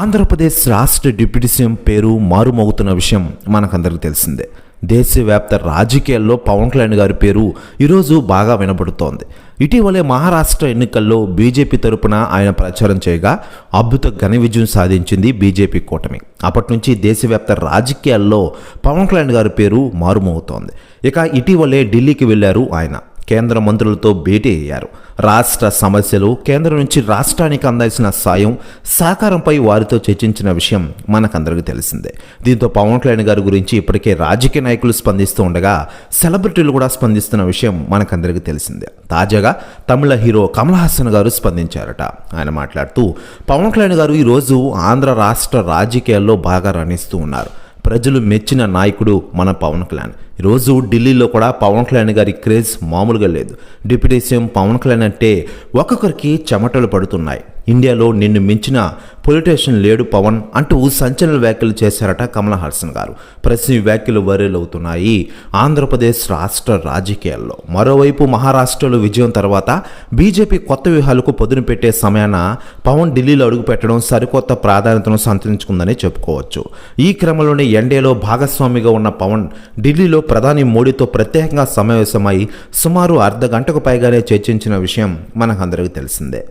ఆంధ్రప్రదేశ్ రాష్ట్ర deputy CM పేరు మారుమోగుతున్న విషయం మనకందరికీ తెలిసిందే. దేశవ్యాప్త రాజకీయాల్లో పవన్ కళ్యాణ్ గారి పేరు ఈరోజు బాగా వినబడుతోంది ఇటీవలే మహారాష్ట్ర ఎన్నికల్లో బీజేపీ తరపున ఆయన ప్రచారం చేయగా అద్భుత ఘన విజయం సాధించింది బీజేపీ కూటమి. అప్పటి నుంచి దేశవ్యాప్త రాజకీయాల్లో పవన్ కళ్యాణ్ గారి పేరు మారుమోగుతోంది. ఇక ఇటీవలే ఢిల్లీకి వెళ్ళారు ఆయన. కేంద్ర మంత్రులతో భేటీ అయ్యారు. రాష్ట్ర సమస్యలు కేంద్రం నుంచి రాష్ట్రానికి అందాల్సిన సాయం సహకారంపై వారితో చర్చించిన విషయం మనకందరికీ తెలిసిందే. దీంతో పవన్ కళ్యాణ్ గారి గురించి ఇప్పటికే రాజకీయ నాయకులు స్పందిస్తూ ఉండగా సెలబ్రిటీలు కూడా స్పందిస్తున్న విషయం మనకందరికీ తెలిసిందే. తాజాగా తమిళ హీరో కమల్ హాసన్ గారు స్పందించారట. ఆయన మాట్లాడుతూ పవన్ కళ్యాణ్ గారు ఈరోజు ఆంధ్ర రాష్ట్ర రాజకీయాల్లో బాగా రాణిస్తూ ఉన్నారు. ప్రజలు మెచ్చిన నాయకుడు మన పవన్ కళ్యాణ్. ఈరోజు ఢిల్లీలో కూడా పవన్ కళ్యాణ్ గారి క్రేజ్ మామూలుగా లేదు. డిప్యూటీ సీఎం పవన్ కళ్యాణ్ అంటే ఒక్కొక్కరికి చెమటలు పడుతున్నాయి. ఇండియాలో నిన్ను మించిన పొలిటీషియన్ లేడు పవన్ అంటూ సంచలన వ్యాఖ్యలు చేశారట కమల్ హాసన్ గారు. ప్రశ్న వ్యాఖ్యలు వైరల్ అవుతున్నాయి. ఆంధ్రప్రదేశ్ రాష్ట్ర రాజకీయాల్లో. మరోవైపు మహారాష్ట్రలో విజయం తర్వాత బీజేపీ కొత్త వ్యూహాలకు పొదును పెట్టే సమయాన పవన్ ఢిల్లీలో అడుగుపెట్టడం సరికొత్త ప్రాధాన్యతను సంతరించుకుందని చెప్పుకోవచ్చు. ఈ క్రమంలోనే ఎన్డీఏలో భాగస్వామిగా ఉన్న పవన్ ఢిల్లీలో ప్రధాని మోడీతో ప్రత్యేకంగా సమావేశమై సుమారు అర్ధ గంటకు పైగానే చర్చించిన విషయం మనకందరికీ తెలిసిందే.